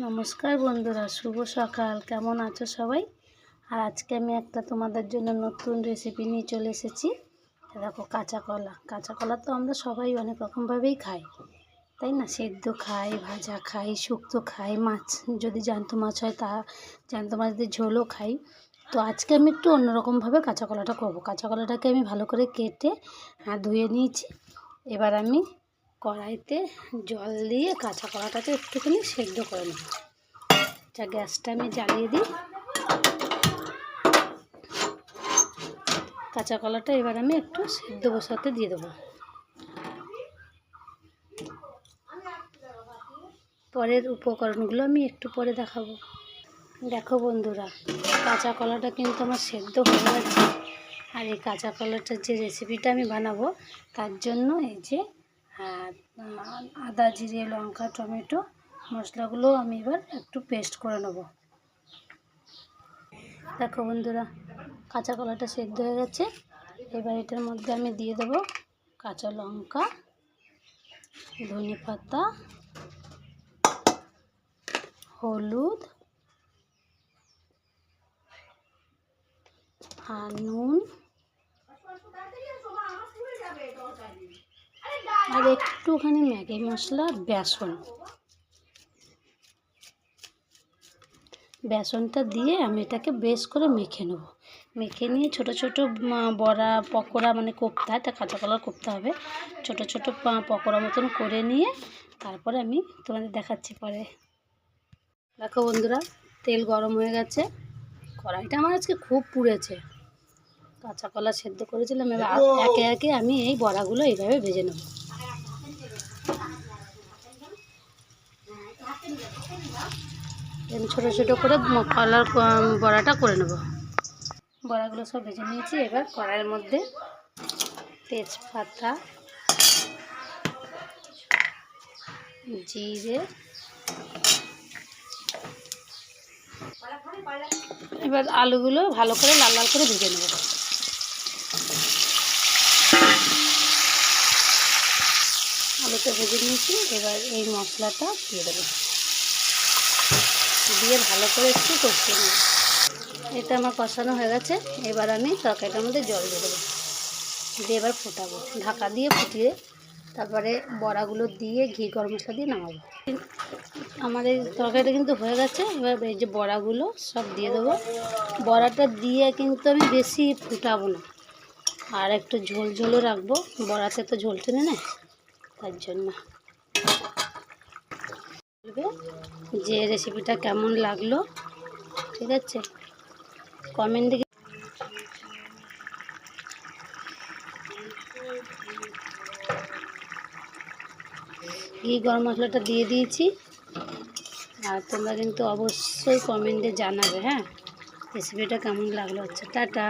নমস্কার বন্ধুরা, শুভ সকাল। কেমন আছো সবাই? আর আজকে আমি একটা তোমাদের জন্য নতুন রেসিপি নিয়ে চলে এসেছি। দেখো, কাঁচা কলা। কাঁচা কলা তো আমরা সবাই অনেক রকমভাবেই খাই, তাই না? সেদ্ধ খাই, ভাজা খাই, শুক্তো খাই, মাছ, যদি জ্যান্ত মাছ হয় তা, জ্যান্ত মাছ দিয়ে ঝোলও খাই। তো আজকে আমি একটু অন্যরকমভাবে কাঁচা কলাটা করব। কাঁচা কলাটাকে আমি ভালো করে কেটে আর ধুয়ে নিয়েছি। এবার আমি কড়াইতে জল দিয়ে কাঁচা কলাটাকে একটুখানি সেদ্ধ করে নেব। যা গ্যাসটা আমি জ্বালিয়ে দিই। কাঁচা কলাটা এবার আমি একটু সেদ্ধ বসাতে দিয়ে দেবো। পরের উপকরণগুলো আমি একটু পরে দেখাবো। দেখো বন্ধুরা, কাঁচা কলাটা কিন্তু আমার সেদ্ধ হয়ে গেছে। আর এই কাঁচা কলাটার যে রেসিপিটা আমি বানাবো, তার জন্য এই যে আদা, জিরে, লঙ্কা, টমেটো মশলাগুলো আমি এবার একটু পেস্ট করে নেব। দেখো বন্ধুরা, কাঁচা কলাটা সেদ্ধ হয়ে গেছে। এবার এটার মধ্যে আমি দিয়ে দেবো কাঁচা লঙ্কা, ধনে পাতা, হলুদ আর নুন। আর একটুখানি ম্যাগি মশলা বেসন। বেসনটা দিয়ে আমি এটাকে বেশ করে মেখে নেব। মেখে নিয়ে ছোট ছোট বড়া, পকোড়া মানে কোপ্তা, এটা কাঁচা কলার কোপ্তা হবে। ছোট ছোট পকোড়া মতন করে নিয়ে তারপরে আমি তোমাদের দেখাচ্ছি পরে। দেখো বন্ধুরা, তেল গরম হয়ে গেছে। কড়াইটা আমার আজকে খুব পুড়েছে। কাঁচা কলা সেদ্ধ করেছিলাম এবার একে একে আমি এই বড়াগুলো এইভাবে ভেজে নেব। ছোটো ছোটো করে কলার বড়াটা করে নেব। বড়াগুলো সব ভেজে নিয়েছি এবার কড়াইয়ের মধ্যে তেজপাতা জিরে এবার আলুগুলো ভালো করে লাল লাল করে ভেজে নেব। আলুটা ভেজে নিয়েছি, এবার এই মশলাটা দিয়ে দেবো। দিয়ে ভালো করে একটু কষিয়ে নেব এটা আমার কষানো হয়ে গেছে, এবার আমি তরকারিটার মধ্যে জল দিয়ে দেবো। দিয়ে এবার ফোটাবো, ঢাকা দিয়ে ফুটিয়ে তারপরে বড়াগুলো দিয়ে ঘি গরম মশলা দিয়ে নামাবো। আমার এই তরকারিটা কিন্তু হয়ে গেছে, এবার এই যে বড়াগুলো সব দিয়ে দেবো। বড়াটা দিয়ে কিন্তু আমি বেশি ফুটাবো না, আর একটু ঝোল ঝোলও রাখব। বড়াতে তো ঝোল টেনে নেয়। তার জন্য। যে রেসিপিটা কেমন লাগল, ঠিক আছে? কমেন্টে ঘি গরম মশলাটা দিয়ে দিয়েছি। আর তোমরা কিন্তু অবশ্যই কমেন্টে জানাবে হ্যাঁ? রেসিপিটা কেমন লাগল হচ্ছে? টাটা!